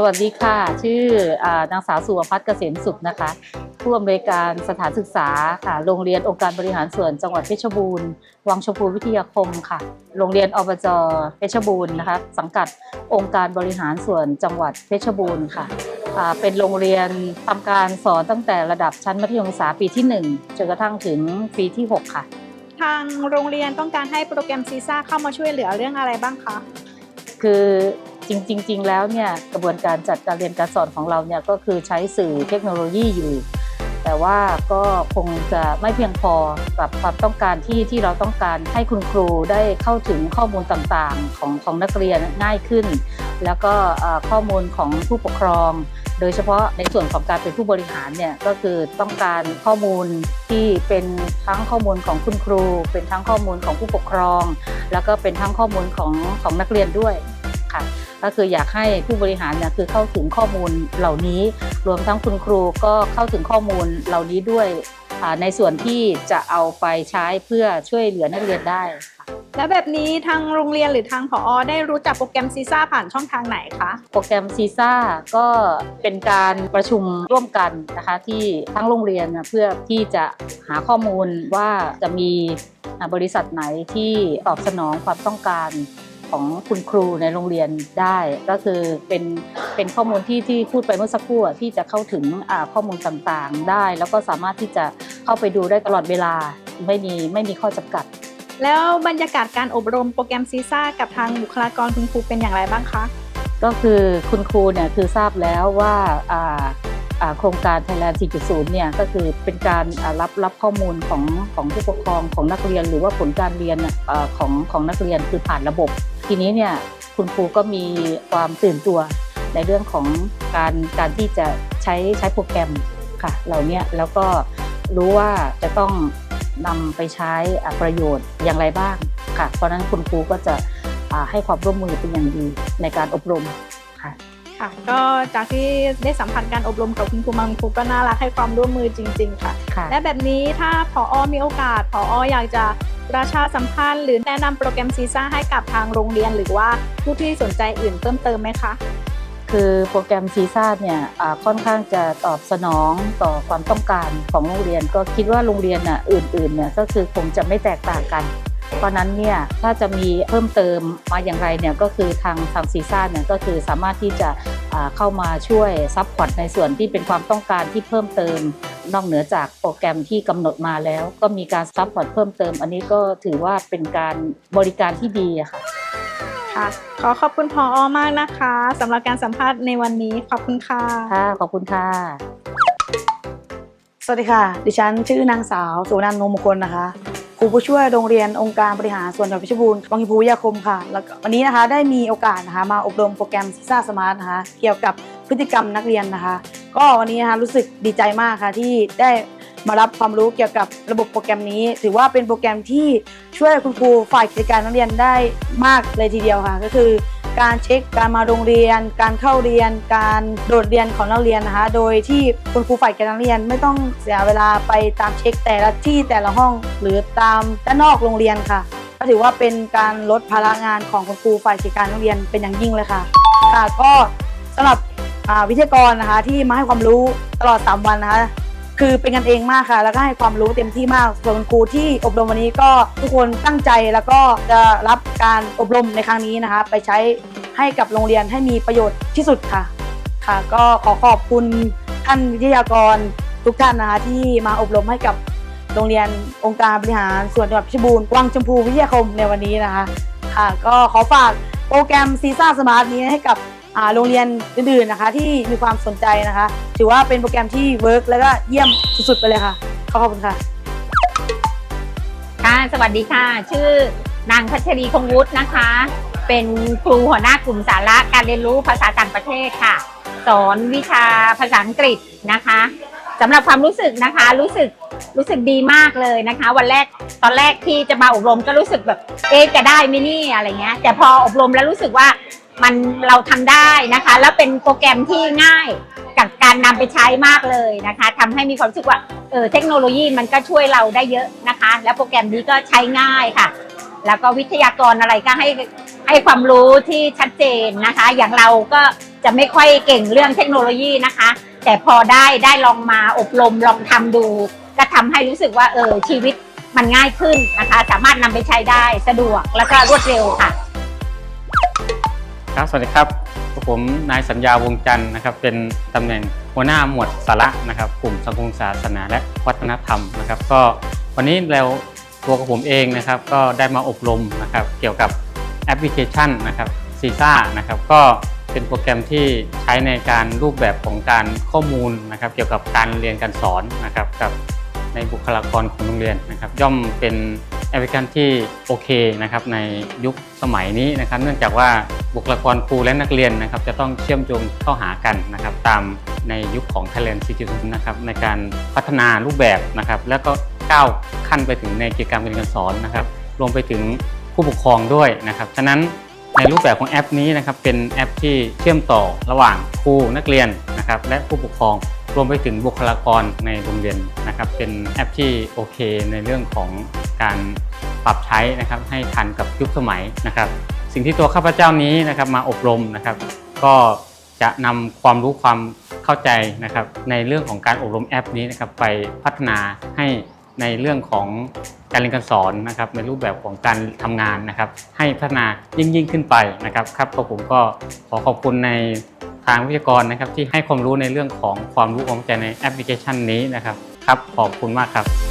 สวัสดีค่ะ ชื่ออานางสาวสุวพัฒน์เกษมสุขนะคะ ผู้อำนวยการสถานศึกษาค่ะ โรงเรียนองค์การบริหารส่วนจังหวัดเพชรบูรณ์ วังชมพูวิทยาคมค่ะ โรงเรียนอบจเพชรบูรณ์นะคะ สังกัดองค์การบริหารส่วนจังหวัดเพชรบูรณ์ค่ะอ่าเป็นโรงเรียนทำการสอนตั้งแต่ระดับชั้นมัธยมศึกษาปีที่ 1 จนกระทั่งถึงปีที่ 6 ค่ะ ทางโรงเรียนต้องการให้โปรแกรมซีซ่าเข้ามาช่วยเหลือเรื่องอะไรบ้างคะคือ จริงๆแล้วเนี่ยกระบวนการจัดการเรียนการสอนของเราเนี่ยก็คือใช้สื่อเทคโนโลยีอยู่ แต่ว่าก็คงจะไม่เพียงพอกับความต้องการที่ที่เราต้องการให้คุณครูได้เข้าถึงข้อมูลต่างๆของของนักเรียนง่ายขึ้น แล้วก็ข้อมูลของผู้ปกครองโดยเฉพาะในส่วนของการเป็นผู้บริหารเนี่ยก็คือต้องการข้อมูลที่เป็นทั้งข้อมูลของคุณครู เป็นทั้งข้อมูลของผู้ปกครอง แล้วก็เป็นทั้งข้อมูลของของนักเรียนด้วย ค่ะ ก็คืออยากให้ผู้บริหารเนี่ยคือเข้าถึงข้อมูลเหล่านี้ รวมทั้งคุณครูก็เข้าถึงข้อมูลเหล่านี้ด้วยอ่าในส่วนที่จะเอาไปใช้เพื่อช่วยเหลือนักเรียนได้ค่ะแล้วแบบนี้ทางโรงเรียนหรือทางผอได้รู้จักโปรแกรมซีซ่าผ่านช่องทางไหนคะ โปรแกรมซีซ่าก็เป็นการประชุมร่วมกันนะคะที่ทั้งโรงเรียนน่ะเพื่อที่จะหาข้อมูลว่าจะมีอ่าบริษัทไหนที่ตอบสนองความต้องการ ของคุณครูในโรงเรียนได้ก็คือเป็นเป็นข้อมูลที่ที่พูดไปเมื่อสักครู่อะที่จะเข้าถึงอ่าข้อมูลต่างๆได้ แล้วก็สามารถที่จะเข้าไปดูได้ตลอดเวลาไม่มีไม่มีข้อจำกัด แล้วบรรยากาศการอบรมโปรแกรมซีซ่ากับทางบุคลากรคุณครูเป็นอย่างไรบ้างคะก็คือคุณครูเนี่ยคือทราบแล้วว่าอ่าอ่าโครงการ Thailand 4.0 เนี่ยก็คือเป็นการอ่ารับรับข้อมูลของของผู้ปกครองของนักเรียน หรือว่าผลการเรียนน่ะอ่าของของนักเรียนคือผ่านระบบ ทีนี้เนี่ยคุณครูก็มีความตื่นตัวในเรื่องของการการที่จะใช้ใช้โปรแกรมค่ะเหล่าเนี้ยแล้วก็รู้ว่าจะต้องนำไปใช้อ่าประโยชน์อย่างไรบ้างค่ะ เพราะฉะนั้นคุณครูก็จะอ่าให้ความร่วมมือเป็นอย่างดีในการอบรมค่ะค่ะก็จากที่ได้สัมผัสการอบรมกับคุณครูบางครูก็น่ารักให้ความร่วมมือจริง ๆ ค่ะค่ะและแบบนี้ถ้าผอมีโอกาสผออยากจะ ประชาสัมพันธ์ หรือแนะนำโปรแกรมซีซ่าให้กับทางโรงเรียน หรือว่าผู้ที่สนใจอื่นเพิ่มเติมไหมคะคือโปรแกรมซีซ่าเนี่ยค่อนข้างจะตอบสนองต่อความต้องการของโรงเรียน ก็คิดว่าโรงเรียนน่ะอื่นๆเนี่ยก็คือคงจะไม่แตกต่างกันเพราะนั้นเนี่ยถ้าจะมีเพิ่มเติมมาอย่างไรเนี่ยก็คือทางทางซีซ่าเนี่ยก็คือสามารถที่จะ เข้ามาช่วยซัพพอร์ตในส่วนที่เป็นความต้องการที่เพิ่มเติม นอกเหนือจากโปรแกรมที่กำหนดมาแล้ว ก็มีการซัพพอร์ตเพิ่มเติม อันนี้ก็ถือว่าเป็นการบริการที่ดีอะค่ะค่ะขอขอบคุณผอมากนะคะสำหรับการสัมภาษณ์ในวันนี้ขอบคุณค่ะค่ะขอบคุณค่ะ สวัสดีค่ะ ดิฉันชื่อนางสาวสุวรรณนมงคลนะคะ ครูผู้ช่วยโรงเรียนองค์การบริหารส่วนจังหวัดเพชรบูรณ์วังหินพูวิทยาคมค่ะ แล้วก็วันนี้นะคะได้มีโอกาสนะคะมาอบรมโปรแกรมซิซ่าสมาร์ทนะคะเกี่ยวกับพฤติกรรมนักเรียนนะคะ ก็วันนี้นะคะรู้สึกดีใจมากค่ะที่ได้มารับความรู้เกี่ยวกับระบบโปรแกรมนี้ ถือว่าเป็นโปรแกรมที่ช่วยคุณครูฝ่ายกิจการนักเรียนได้มากเลยทีเดียวค่ะ ก็คือ การเช็คการมาโรงเรียน การเข้าเรียน การโดดเรียนของนักเรียนนะคะ โดยที่คุณครูฝ่ายการนักเรียนไม่ต้องเสียเวลาไปตามเช็คแต่ละที่แต่ละห้อง หรือตามด้านนอกโรงเรียนค่ะ ก็ถือว่าเป็นการลดภาระงานของคุณครูฝ่ายกิจการนักเรียนเป็นอย่างยิ่งเลยค่ะ ค่ะก็สำหรับวิทยากรนะคะที่มาให้ความรู้ตลอด 3 วันนะคะ คือเป็นกันเองมากค่ะ แล้วก็ให้ความรู้เต็มที่มากส่วนครูที่อบรมวันนี้ก็ทุกคนตั้งใจแล้วก็จะรับการอบรมในครั้งนี้นะคะ ไปใช้ให้กับโรงเรียนให้มีประโยชน์ที่สุดค่ะ ค่ะ ก็ขอขอบคุณท่านวิทยากรทุกท่านนะคะที่มาอบรมให้กับโรงเรียนองค์การบริหารส่วนจังหวัดเพชรบูรณ์วังชมพูวิทยาคมในวันนี้นะคะ ค่ะ ก็ขอฝากโปรแกรมซีซ่าสมาร์ทนี้ให้กับ โรงเรียนอื่นๆนะคะ ที่มีความสนใจนะคะ ถือว่าเป็นโปรแกรมที่เวิร์กแล้วก็เยี่ยมสุดๆไปเลยค่ะ ขอบคุณค่ะค่ะสวัสดีค่ะ ชื่อนางพัชรีคงวุฒินะคะ เป็นครูหัวหน้ากลุ่มสาระการเรียนรู้ภาษาต่างประเทศค่ะ สอนวิชาภาษาอังกฤษนะคะสำหรับความรู้สึกนะคะ รู้สึกรู้สึกดีมากเลยนะคะ วันแรกตอนแรกที่จะมาอบรมก็รู้สึกแบบเอ๊ะจะได้ไหมนี่อะไรเงี้ยแต่พออบรมแล้วรู้สึกว่า มันเราทำได้นะคะ แล้วเป็นโปรแกรมที่ง่ายกับการนำไปใช้มากเลยนะคะทำให้มีความรู้สึกว่าเออเทคโนโลยีมันก็ช่วยเราได้เยอะนะคะ แล้วโปรแกรมนี้ก็ใช้ง่ายค่ะ แล้วก็วิทยากรอะไรก็ให้ให้ความรู้ที่ชัดเจนนะคะ อย่างเราก็จะไม่ค่อยเก่งเรื่องเทคโนโลยีนะคะ แต่พอได้ได้ลองมาอบรมลองทำดู ก็ทำให้รู้สึกว่าเออชีวิตมันง่ายขึ้นนะคะ สามารถนำไปใช้ได้สะดวกแล้วก็รวดเร็วค่ะ ครับ สวัสดีครับ ผมนายสัญญาวงจันทร์นะครับ เป็นตำแหน่งหัวหน้าหมวดสาระนะครับ กลุ่มสังคมศาสนาและวัฒนธรรมนะครับ ก็วันนี้เราตัวผมเองนะครับ ก็ได้มาอบรมนะครับ เกี่ยวกับแอปพลิเคชันนะครับซีซ่านะครับ ก็เป็นโปรแกรมที่ใช้ในการรูปแบบของการข้อมูลนะครับ เกี่ยวกับการเรียนการสอนนะครับกับในบุคลากรของโรงเรียนนะครับ ย่อมเป็น แอปพลิเคชันที่โอเคนะครับในยุคสมัยนี้นะครับเนื่องจากว่าบุคลากรครูและนักเรียนนะครับจะต้องเชื่อมโยงเข้าหากันนะครับตามในยุคของ Thailand 4.0นะครับในการพัฒนารูปแบบนะครับแล้วก็ก้าวขั้นไปถึงในกิจกรรมการเรียนการสอนนะครับรวมไปถึงผู้ปกครองด้วยนะครับฉะนั้นในรูปแบบของแอปนี้นะครับเป็นแอปที่เชื่อมต่อระหว่างครูนักเรียนนะครับและผู้ปกครอง รวมไปถึงบุคลากรในโรงเรียนนะครับเป็นแอปที่โอเคในเรื่องของการปรับใช้นะครับให้ทันกับยุคสมัยนะครับ สิ่งที่ตัวข้าพเจ้านี้นะครับมาอบรมนะครับ ก็จะนำความรู้ความเข้าใจนะครับ ในเรื่องของการอบรมแอปนี้นะครับไปพัฒนาให้ในเรื่องของการเรียนการสอนนะครับในรูปแบบของการทำงานนะครับ ให้พัฒนายิ่งยิ่งขึ้นไปนะครับครับก็ผมก็ขอขอบคุณใน ทางวิทยากรนะครับที่ให้ความรู้ในเรื่องของความรู้ความเข้าใจในแอปพลิเคชันนี้นะครับครับขอบคุณมากครับ